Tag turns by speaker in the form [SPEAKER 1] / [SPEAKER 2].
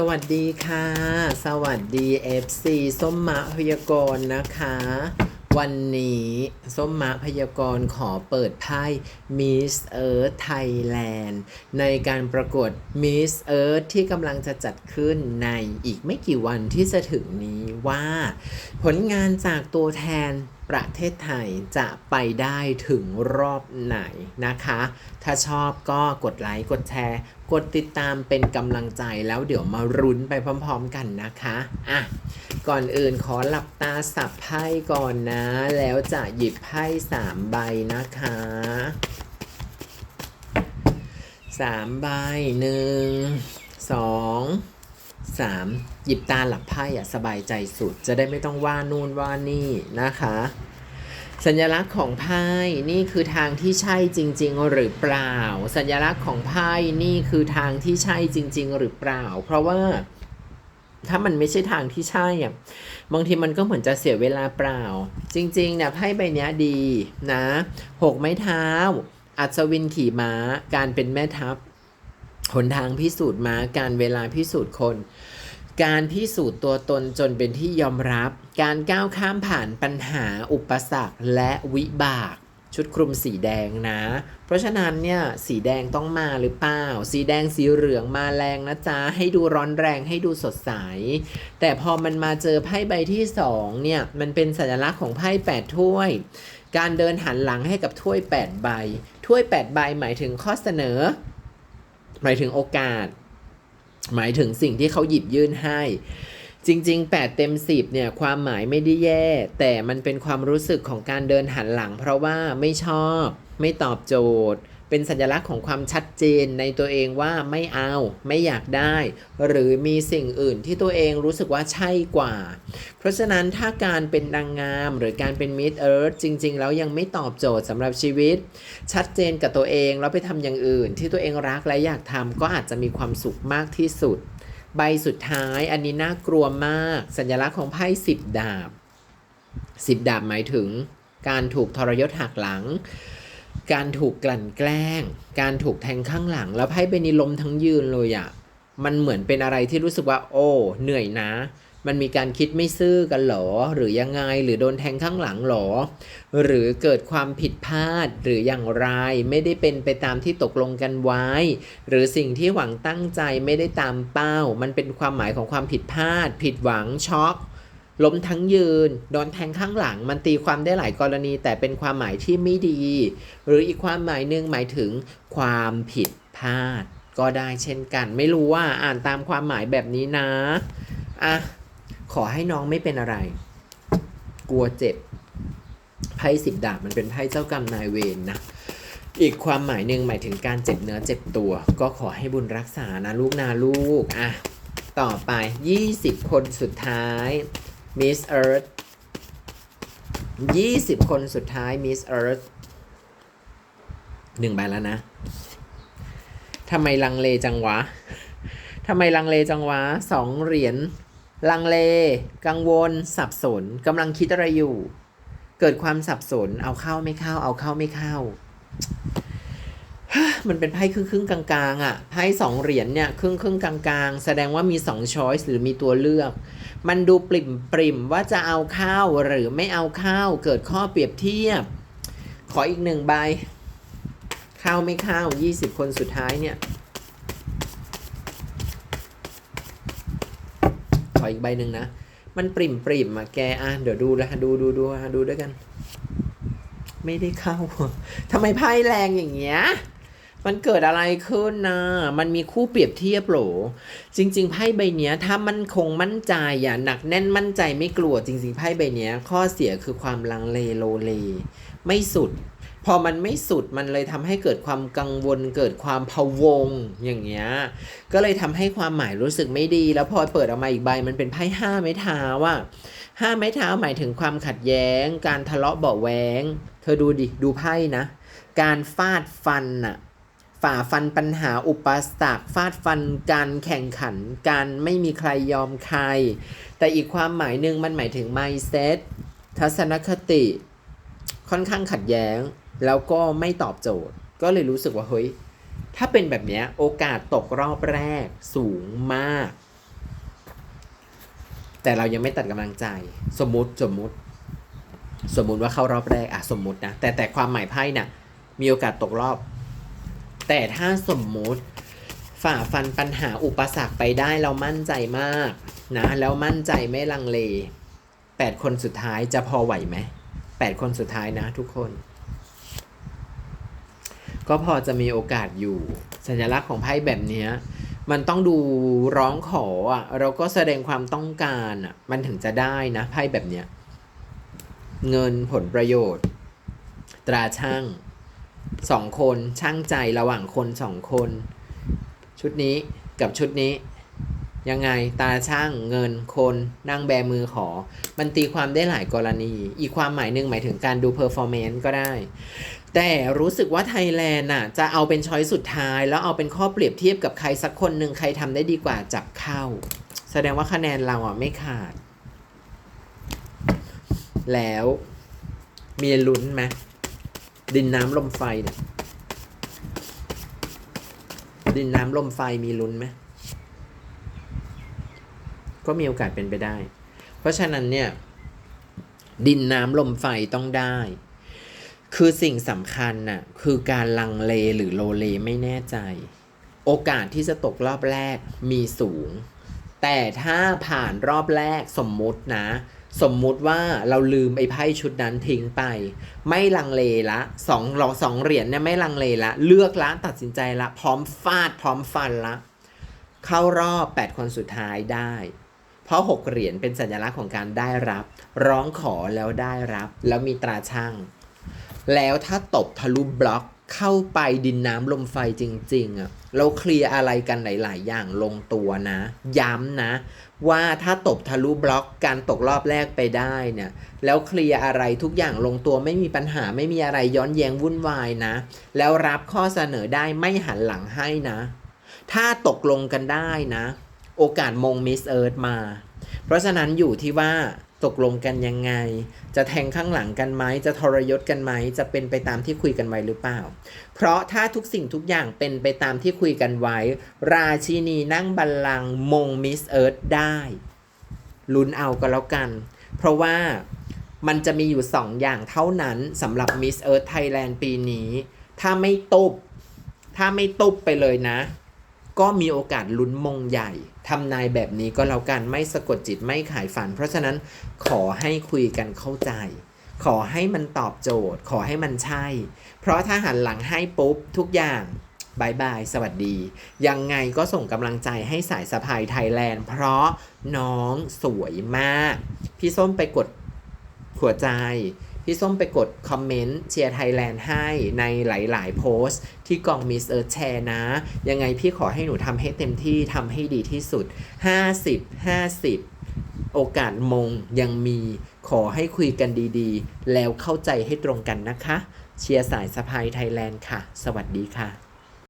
[SPEAKER 1] สวัสดีค่ะ สวัสดี FC ส้มมะพยากรณ์นะคะ วันนี้ส้มมะพยากรณ์ขอเปิดไพ่ Miss Earth Thailand ในการประกวด Miss Earth ที่กำลังจะจัดขึ้นในอีกไม่กี่วันที่จะถึงนี้ว่า ผลงานจากตัวแทน ประเทศไทยจะไปได้ถึงรอบไหนนะคะ ถ้าชอบก็กดไลค์ กดแชร์ กดติดตามเป็นกำลังใจแล้วเดี๋ยวมารุ้นไปพร้อมๆกันนะคะ อะ ก่อนอื่นขอหลับตาสับไพ่ก่อนนะ แล้วจะหยิบไพ่สามใบนะคะสามใบหนึ่งสอง สามหยิบตาหลับไพ่อะสบายใจสุด จะได้ไม่ต้องว่านู่นว่านี่นะคะ สัญลักษณ์ของไพ่นี่คือทางที่ใช่จริง ๆ หรือเปล่า สัญลักษณ์ของไพ่นี่คือทางที่ใช่จริง ๆ หรือเปล่า เพราะว่าถ้ามันไม่ใช่ทางที่ใช่อะบางทีมันก็เหมือนจะเสียเวลาเปล่า จริงๆเนี่ยไพ่ใบนี้ดีนะหกไม้เท้า อัศวินขี่ม้า การเป็นแม่ทัพ หนทางพิสูจน์มาการเวลาพิสูจน์คน การพิสูจน์ตัวตนจนเป็นที่ยอมรับ การก้าวข้ามผ่านปัญหาอุปสรรคและวิบาก ชุดคลุมสีแดงนะ เพราะฉะนั้นเนี่ยสีแดงต้องมาหรือเปล่า สีแดงสีเหลืองมาแรงนะจ๊ะ ให้ดูร้อนแรงให้ดูสดใส แต่พอมันมาเจอไพ่ใบที่สองเนี่ยมันเป็นสัญลักษณ์ของไพ่แปดถ้วย การเดินหันหลังให้กับถ้วยแปดใบถ้วยแปดใบหมายถึงข้อเสนอ หมายถึงโอกาส หมายถึงสิ่งที่เขาหยิบยื่นให้ จริง ๆ 8 เต็ม 10 เนี่ย ความหมายไม่ได้แย่ แต่มันเป็นความรู้สึกของการเดินหันหลัง เพราะว่าไม่ชอบ ไม่ตอบโจทย์ เป็นสัญลักษณ์ของความชัดเจนในตัวเองว่าไม่เอา ไม่อยากได้ หรือมีสิ่งอื่นที่ตัวเองรู้สึกว่าใช่กว่า เพราะฉะนั้นถ้าการเป็นนางงามหรือการเป็นมิ s เอิร์ธจริง ๆ แล้วยังไม่ตอบโจทย์สำหรับชีวิต ชัดเจนกับตัวเองแล้วไปทำอย่างอื่น ที่ตัวเองรักและอยากทำก็อาจจะมีความสุขมากที่สุด ใบสุดท้ายอันนี้น่ากลัวมาก สัญลักษณ์ของไพ่สิบดาบสิบดาบหมายถึงการถูกทรยศหักหลัง การถูกกลั่นแกล้ง การถูกแทงข้างหลัง แล้วไพ่เป็นนิลมทั้งยืนเลยอะ่ะมันเหมือนเป็นอะไรที่รู้สึกว่า โอ้ เหนื่อยนะ มันมีการคิดไม่ซื่อกันหรอ หรือยังไง หรือโดนแทงข้างหลังหรอ หรือเกิดความผิดพลาด หรืออย่างไร ไม่ได้เป็นไปตามที่ตกลงกันไว้ หรือสิ่งที่หวังตั้งใจไม่ได้ตามเป้า มันเป็นความหมายของความผิดพลาด ผิดหวัง ช็อก ล้มทั้งยืน โดนแทงข้างหลัง มันตีความได้หลายกรณี แต่เป็นความหมายที่ไม่ดี หรืออีกความหมายหนึ่งหมายถึงความผิดพลาด ก็ได้เช่นกัน ไม่รู้ว่าอ่านตามความหมายแบบนี้นะ อะ ขอให้น้องไม่เป็นอะไร กลัวเจ็บ ไพ่สิบดาบมันเป็นไพ่เจ้ากรรมนายเวรนะอีกความหมายหนึ่งหมายถึงการเจ็บเนื้อเจ็บตัว ก็ขอให้บุญรักษานะลูกนาลูก อะ ต่อไป 20 คนสุดท้าย Miss Earth 20คนสุดท้าย Miss Earth หนึ่งใบแล้วนะทำไมลังเลจังวะทำไมลังเลจังวะสองเหรียญลังเล กังวล สับสนกำลังคิดอะไรอยู่ เกิดความสับสน เอาเข้าไม่เข้า เอาเข้าไม่เข้า มันเป็นไพ่ครึ่งครึ่งกลางๆอะไพ่สองเหรียญเนี่ยครึ่งครึ่งกลางๆ แสดงว่ามีสองช้อยส์หรือมีตัวเลือก มันดูปริ่มปริมว่าจะเอาข้าวหรือไม่เอาข้าวเกิดข้อเปรียบเทียบ ขออีกหนึ่งใบข้าวไม่ข้าว20 คนสุดท้ายเนี่ย ขออีกใบหนึ่งนะ มันปริ่มปริมอะแกอะเดี๋ยวดูนะดูดูดูดูด้วยกัน ไม่ได้เข้าทำไมไพ่แรงอย่างเงี้ย มันเกิดอะไรขึ้นนะมันมีคู่เปรียบเทียบหรอจริง ๆ ไพ่ใบเนี้ย ถ้ามันคงมั่นใจอย่าหนักแน่นมั่นใจไม่กลัวจริง ๆ ไพ่ใบเนี้ย ข้อเสียคือความลังเลโลเล ไม่สุด พอมันไม่สุดมันเลยทำให้เกิดความกังวล เกิดความพะวงอย่างเงี้ยก็เลยทำให้ความหมายรู้สึกไม่ดี แล้วพอเปิดออกมาอีกใบมันเป็นไพ่ห้าไม้เท้าว่าห้าไม้เท้าหมายถึงความขัดแย้ง การทะเลาะเบาะแวง เธอดูดิดูไพ่นะ การฟาดฟันน่ะ ฝ่าฟันปัญหาอุปสรรคฟาดฟันการแข่งขันการไม่มีใครยอมใคร แต่อีกความหมายหนึ่งมันหมายถึง mindset ทัศนคติ ค่อนข้างขัดแย้ง แล้วก็ไม่ตอบโจทย์ ก็เลยรู้สึกว่าเฮ้ย ถ้าเป็นแบบนี้โอกาสตกรอบแรกสูงมาก แต่เรายังไม่ตัดกำลังใจ สมมติสมมติ สมมุติว่าเข้ารอบแรกอะสมมตินะแต่แต่ความหมายไพ่น่ะมีโอกาสตกรอบ แต่ถ้าสมมุติฝ่าฟันปัญหาอุปสรรคไปได้เรามั่นใจมากนะแล้วมั่นใจไม่ลังเลแปดคนสุดท้ายจะพอไหวไหมแปดคนสุดท้ายนะทุกคน ก็พอจะมีโอกาสอยู่ สัญลักษณ์ของไพ่แบบนี้มันต้องดูร้องขออะเราก็แสดงความต้องการอะมันถึงจะได้นะไพ่แบบเนี้ยเงินผลประโยชน์ ตราช่าง สองคนช่างใจระหว่างคนสองคน ชุดนี้กับชุดนี้ ยังไงตาช่างเงินคนนั่งแบมือขอ มันตีความได้หลายกรณี อีกความหมายหนึ่งหมายถึงการดูเพอร์ฟอร์แมนซ์ก็ได้ แต่รู้สึกว่าไทยแลนด์น่ะจะเอาเป็นช้อยสุดท้าย แล้วเอาเป็นข้อเปรียบเทียบกับใครสักคนหนึ่งใครทำได้ดีกว่าจับเข้า แสดงว่าคะแนนเราอะไม่ขาด แล้วมีลุ้นไหม ดินน้ำลมไฟเนี่ย ดินน้ำลมไฟมีลุ้นไหมก็มีโอกาสเป็นไปได้ เพราะฉะนั้นเนี่ย ดินน้ำลมไฟต้องได้ คือสิ่งสำคัญน่ะคือการลังเลหรือโลเลไม่แน่ใจ โอกาสที่จะตกรอบแรกมีสูง แต่ถ้าผ่านรอบแรกสมมุตินะ สมมุติว่าเราลืมไอ้ไพ่ชุดนั้นทิ้งไป ไม่ลังเลละสองลอสองเหรียญเนี่ยไม่ลังเลละ เลือกละตัดสินใจละ พร้อมฟาดพร้อมฟันละ เข้ารอบ 8 คนสุดท้ายได้ เพราะ 6 เหรียญเป็นสัญลักษณ์ของการได้รับ ร้องขอแล้วได้รับ แล้วมีตราช่าง แล้วถ้าตบทะลุบล็อก เข้าไปดินน้ำลมไฟจริง ๆอะเราเคลียร์อะไรกันหลาย ๆ อย่างลงตัวนะ ย้ำนะ ว่าถ้าตบทะลุบล็อกการตกรอบแรกไปได้เนี่ย แล้วเคลียร์อะไรทุกอย่างลงตัวไม่มีปัญหาไม่มีอะไรย้อนแย้งวุ่นวายนะ แล้วรับข้อเสนอได้ไม่หันหลังให้นะ ถ้าตกลงกันได้นะ โอกาสมงมิสเอิร์ธมา เพราะฉะนั้นอยู่ที่ว่า ตกลงกันยังไง จะแทงข้างหลังกันไหม จะทรยศกันไหม จะเป็นไปตามที่คุยกันไว้หรือเปล่า เพราะถ้าทุกสิ่งทุกอย่างเป็นไปตามที่คุยกันไว้ ราชินีนั่งบัลลังก์มงมิสเอิร์ธได้ลุ้นเอาก็แล้วกัน เพราะว่ามันจะมีอยู่2อย่างเท่านั้นสำหรับ Miss Earth Thailand ปีนี้ ถ้าไม่ตุบถ้าไม่ตุบไปเลยนะ ก็มีโอกาสลุ้นมงใหญ่ ทำนายแบบนี้ก็แล้วกันไม่สะกดจิตไม่ขายฝัน เพราะฉะนั้นขอให้คุยกันเข้าใจ ขอให้มันตอบโจทย์ ขอให้มันใช่ เพราะถ้าหันหลังให้ปุ๊บทุกอย่างบายบาย สวัสดี ยังไงก็ส่งกำลังใจให้สายสะพายไทยแลนด์ เพราะน้องสวยมาก พี่ส้มไปกดหัวใจ พี่ส้มไปกดคอมเมนต์เชียร์ไทยแลนด์ให้ในหลาย ๆ โพสต์ ที่กองมิสเอิร์ธแชร์นะ ยังไงพี่ขอให้หนูทำให้เต็มที่ทำให้ดีที่สุด 50 50 โอกาสมงยังมีขอให้คุยกันดีๆ แล้วเข้าใจให้ตรงกันนะคะ เชียร์สายสะพายไทยแลนด์ค่ะ สวัสดีค่ะ